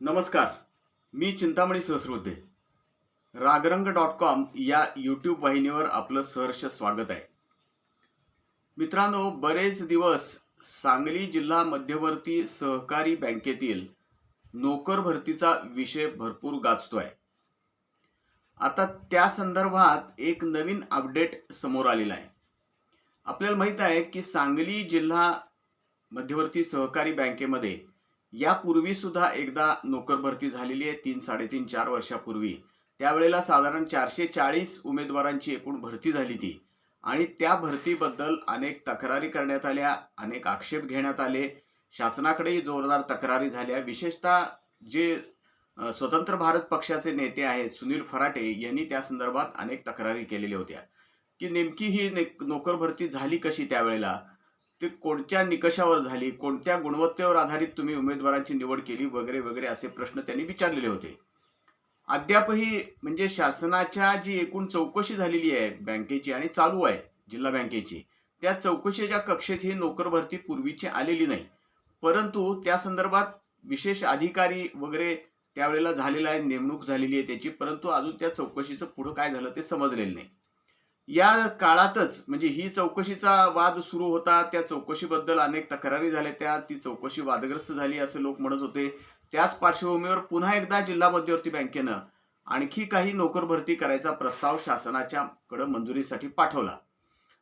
नमस्कार मी Chintamani Sahasrabuddhe Ragarang dot com या यूट्यूब वाहिनीवर आपलं सहर्ष स्वागत आहे. मित्रांनो बरेच दिवस सांगली जिल्हा मध्यवर्ती सहकारी बँकेतील नोकर भरतीचा विषय भरपूर गाजतो आहे आता त्या संदर्भात एक नवीन अपडेट समोर आलेला आहे. आपल्याला माहीत आहे की सांगली जिल्हा मध्यवर्ती सहकारी बँकेमध्ये यापूर्वी सुद्धा एकदा नोकर भरती झालेली आहे तीन साडेतीन चार वर्षापूर्वी. त्यावेळेला साधारण चारशे चाळीस उमेदवारांची एकूण भरती झाली ती. आणि त्या भरतीबद्दल अनेक तक्रारी करण्यात आल्या अनेक आक्षेप घेण्यात आले. शासनाकडेही जोरदार तक्रारी झाल्या. विशेषतः जे स्वतंत्र भारत पक्षाचे नेते आहेत सुनील फराटे यांनी त्या संदर्भात अनेक तक्रारी केलेल्या होत्या. की नेमकी ही ने- नोकर भरती झाली कशी त्यावेळेला? ते कोणत्या निकषावर झाली कोणत्या गुणवत्तेवर आधारित तुम्ही उमेदवारांची निवड केली वगैरे वगैरे असे प्रश्न त्यांनी विचारलेले होते. अद्यापही म्हणजे शासनाच्या जी एकूण चौकशी झालेली आहे बँकेची आणि चालू आहे जिल्हा बँकेची त्या चौकशीच्या कक्षेत ही नोकर भरती पूर्वीची आलेली नाही. परंतु त्या संदर्भात विशेष अधिकारी वगैरे त्यावेळेला झालेला आहे नेमणूक झालेली आहे त्याची परंतु अजून त्या चौकशीचं पुढं काय झालं ते समजलेलं नाही. या काळातच म्हणजे ही चौकशीचा वाद सुरू होता त्या चौकशीबद्दल अनेक तक्रारी झाल्या त्या ती चौकशी वादग्रस्त झाली असे लोक म्हणत होते. त्याच पार्श्वभूमीवर पुन्हा एकदा जिल्हा मध्यवर्ती बँकेनं आणखी काही नोकर भरती करायचा प्रस्ताव शासनाच्या कडे मंजुरीसाठी पाठवला.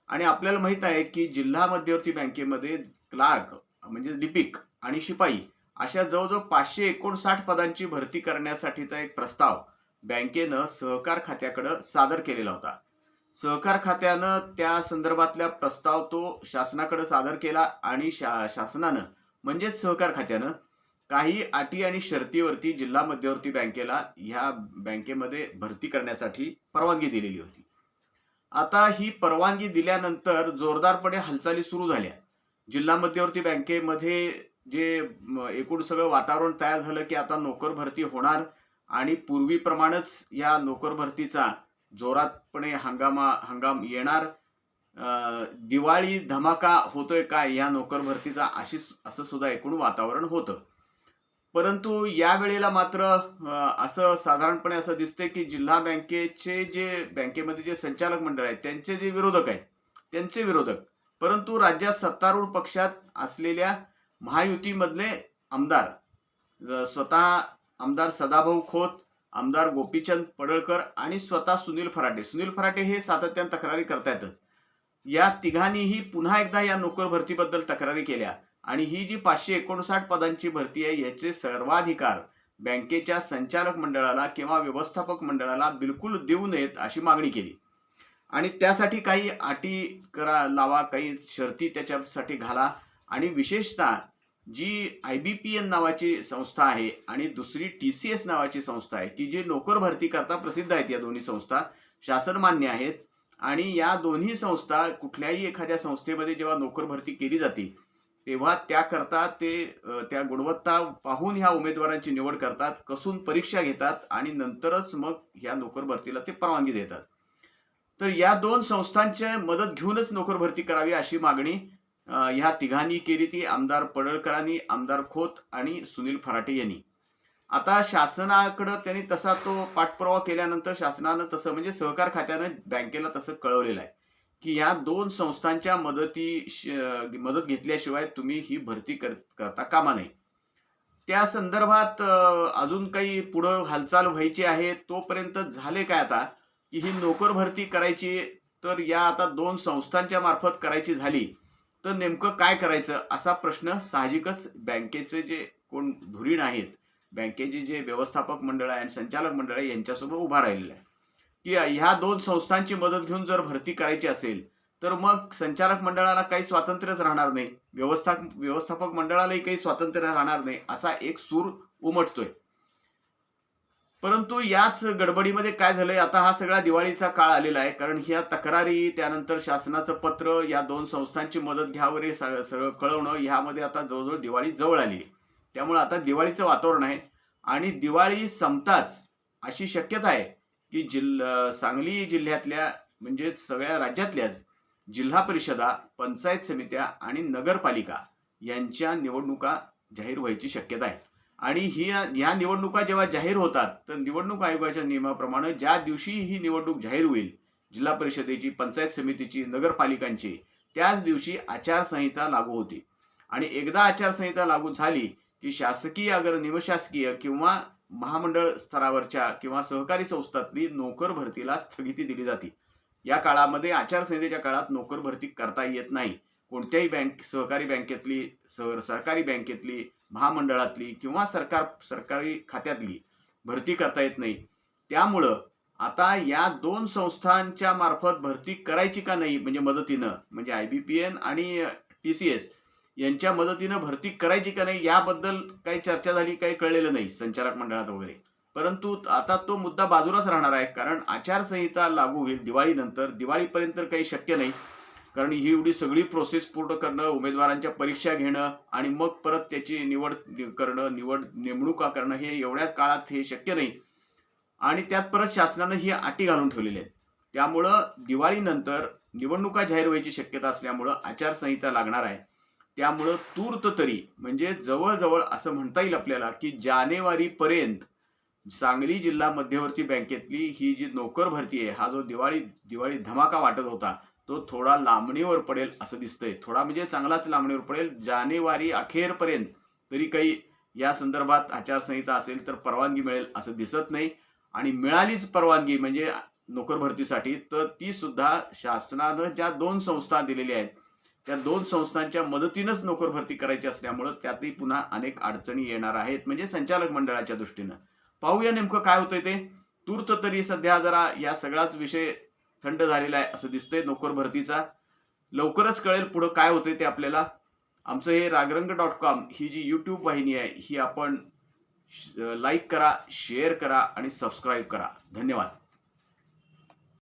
आणि आपल्याला माहीत आहे की जिल्हा मध्यवर्ती बँकेमध्ये क्लार्क म्हणजे लिपिक आणि शिपाई अशा जवळजवळ पाचशे एकोणसाठ पदांची भरती करण्यासाठीचा एक प्रस्ताव बँकेनं सहकार खात्याकडे सादर केलेला होता. सहकार खात्यानं त्या संदर्भातल्या प्रस्ताव तो शासनाकडे सादर केला आणि शा शासनानं म्हणजेच सहकार खात्यानं काही अटी आणि शर्तीवरती जिल्हा मध्यवर्ती बँकेला ह्या बँकेमध्ये भरती करण्यासाठी परवानगी दिलेली होती. आता ही परवानगी दिल्यानंतर जोरदारपणे हालचाली सुरू झाल्या. जिल्हा मध्यवर्ती बँकेमध्ये जे एकूण सगळं वातावरण तयार झालं की आता नोकर भरती होणार आणि पूर्वीप्रमाणेच या नोकर भरतीचा जोरातपणे हंगामा हंगाम येणार. दिवाळी धमाका होतोय काय या नोकर भरतीचा अशी असं सुद्धा एकूण वातावरण होतं. परंतु या वेळेला मात्र असं साधारणपणे असं दिसते की जिल्हा बँकेचे जे बँकेमध्ये जे संचालक मंडळ आहेत त्यांचे जे विरोधक आहेत त्यांचे विरोधक. परंतु राज्यात सत्तारूढ पक्षात असलेल्या महायुतीमधले आमदार स्वतः आमदार सदाभाऊ खोत आमदार गोपीचंद पडळकर आणि स्वतः सुनील फराटे. सुनील फराटे हे सातत्याने तक्रारी करतायतच. या तिघांनीही पुन्हा एकदा या नोकर भरतीबद्दल तक्रारी केल्या आणि ही जी पाचशे एकोणसाठ पदांची भरती आहे याचे सर्वाधिकार बँकेच्या संचालक मंडळाला किंवा व्यवस्थापक मंडळाला बिलकुल देऊ नयेत अशी मागणी केली. आणि त्यासाठी काही अटी करा लावा काही शर्ती त्याच्यासाठी घाला आणि विशेषतः G I B P N नावाची संस्था आहे आणि दुसरी टी सी एस नावाची संस्था आहे की जी नोकर भरती करता प्रसिद्ध आहेत या दोन्ही संस्था शासनमान्य आहेत. आणि या दोन्ही संस्था कुठल्याही एखाद्या संस्थेमध्ये जेव्हा नोकर भरती केली जाते तेव्हा त्याकरता ते त्या गुणवत्ता पाहून ह्या उमेदवारांची निवड करतात कसून परीक्षा घेतात आणि नंतरच मग ह्या नोकर भरतीला ते परवानगी देतात. तर या दोन संस्थांच्या मदत घेऊनच नोकर भरती करावी अशी मागणी ह्या तिघांनी केली ती आमदार पडळकरांनी आमदार खोत आणि सुनील फराटे यांनी. आता शासनाकडं त्यांनी तसा तो पाठपुरावा केल्यानंतर शासनानं तसं म्हणजे सहकार खात्यानं बँकेला तसं कळवलेलं आहे की या दोन संस्थांच्या मदती श- मदत घेतल्याशिवाय तुम्ही ही भरती कर करता कामा नये. त्या संदर्भात अजून काही पुढं हालचाल व्हायची आहे तोपर्यंत झाले काय आता? की ही नोकर भरती करायची तर या आता दोन संस्थांच्या मार्फत करायची झाली. तर नेमकं काय करायचं? असा प्रश्न साहजिकच बँकेचे जे कोण धुरीण आहेत बँकेचे जे व्यवस्थापक मंडळ आहे आणि संचालक मंडळ आहे यांच्यासमोर उभा राहिलेला आहे. की ह्या दोन संस्थांची मदत घेऊन जर भरती करायची असेल तर मग संचालक मंडळाला काही स्वातंत्र्यच राहणार नाही. व्यवस्था व्यवस्थापक मंडळालाही काही स्वातंत्र्य राहणार नाही असा एक सूर उमटतोय. परंतु याच गडबडीमध्ये काय झालंय? आता हा सगळा दिवाळीचा काळ आलेला आहे. कारण ह्या तक्रारी त्यानंतर शासनाचं पत्र या दोन संस्थांची मदत घ्यावर हे सगळं कळवणं ह्यामध्ये आता जवळजवळ दिवाळी जवळ आली आहे. त्यामुळे आता दिवाळीचं वातावरण आहे. आणि दिवाळी संपताच अशी शक्यता आहे की जिल्हा सांगली जिल्ह्यातल्या म्हणजे सगळ्या राज्यातल्याच जिल्हा परिषदा पंचायत समित्या आणि नगरपालिका यांच्या निवडणुका जाहीर व्हायची शक्यता आहे. आणि ही ह्या निवडणुका जेव्हा जाहीर होतात तर निवडणूक आयोगाच्या नियमाप्रमाणे ज्या दिवशी ही निवडणूक जाहीर होईल जिल्हा परिषदेची पंचायत समितीची नगरपालिकांची त्याच दिवशी आचारसंहिता लागू होती. आणि एकदा आचारसंहिता लागू झाली की शासकीय अगर निमशासकीय किंवा महामंडळ स्तरावरच्या किंवा सहकारी संस्थातली नोकर भरतीला स्थगिती दिली जाते. या काळामध्ये आचारसंहितेच्या काळात नोकर भरती करता येत नाही. कोणत्याही बँक सहकारी बँकेतली सर सरकारी बँकेतली महामंडळातली किंवा सरकार सरकारी खात्यातली भरती करता येत नाही. त्यामुळं आता या दोन संस्थांच्या मार्फत भरती करायची का नाही म्हणजे मदतीनं म्हणजे आय बी पी एन आणि टी सी एस यांच्या मदतीनं भरती करायची का नाही याबद्दल काही चर्चा झाली काही कळलेलं नाही संचालक मंडळात वगैरे. परंतु आता तो मुद्दा बाजूलाच राहणार आहे कारण आचारसंहिता लागू होईल दिवाळीनंतर दिवाळीपर्यंत काही शक्य नाही. कारण ही एवढी सगळी प्रोसेस पूर्ण करणं उमेदवारांच्या परीक्षा घेणं आणि मग परत त्याची निवड करणं निवड नेमणुका करणं हे एवढ्याच काळात हे शक्य नाही. आणि त्यात परत शासनानं ही अटी घालून ठेवलेली आहेत. त्यामुळं दिवाळीनंतर निवडणुका जाहीर व्हायची शक्यता असल्यामुळं आचारसंहिता लागणार आहे. त्यामुळं तूर्त तरी म्हणजे जवळजवळ असं म्हणता येईल आपल्याला की जानेवारीपर्यंत सांगली जिल्हा मध्यवर्ती बँकेतली ही जी नोकर भरती आहे हा जो दिवाळी दिवाळी धमाका वाटत होता तो थोडा लांबणीवर पडेल असं दिसतंय. थोडा म्हणजे चांगलाच लांबणीवर पडेल. जानेवारी अखेरपर्यंत तरी काही या संदर्भात आचारसंहिता असेल तर परवानगी मिळेल असं दिसत नाही. आणि मिळालीच परवानगी म्हणजे नोकर भरतीसाठी तर ती सुद्धा शासनानं ज्या दोन संस्था दिलेल्या आहेत त्या दोन संस्थांच्या मदतीनंच नोकर भरती करायची असल्यामुळं त्यातही पुन्हा अनेक अडचणी येणार आहेत. म्हणजे संचालक मंडळाच्या दृष्टीनं. पाहूया नेमकं काय होतंय ते. तूर्त तरी सध्या जरा या सगळाच विषय थंड झालेला आहे असं दिसतंय. नोकर भरतीचा. लवकरच कळेल पुढं काय होतंय ते आपल्याला. आमचं हे रागरंग डॉट कॉम ही जी यूट्यूब वाहिनी आहे ही आपण लाईक करा शेअर करा आणि सबस्क्राईब करा. धन्यवाद.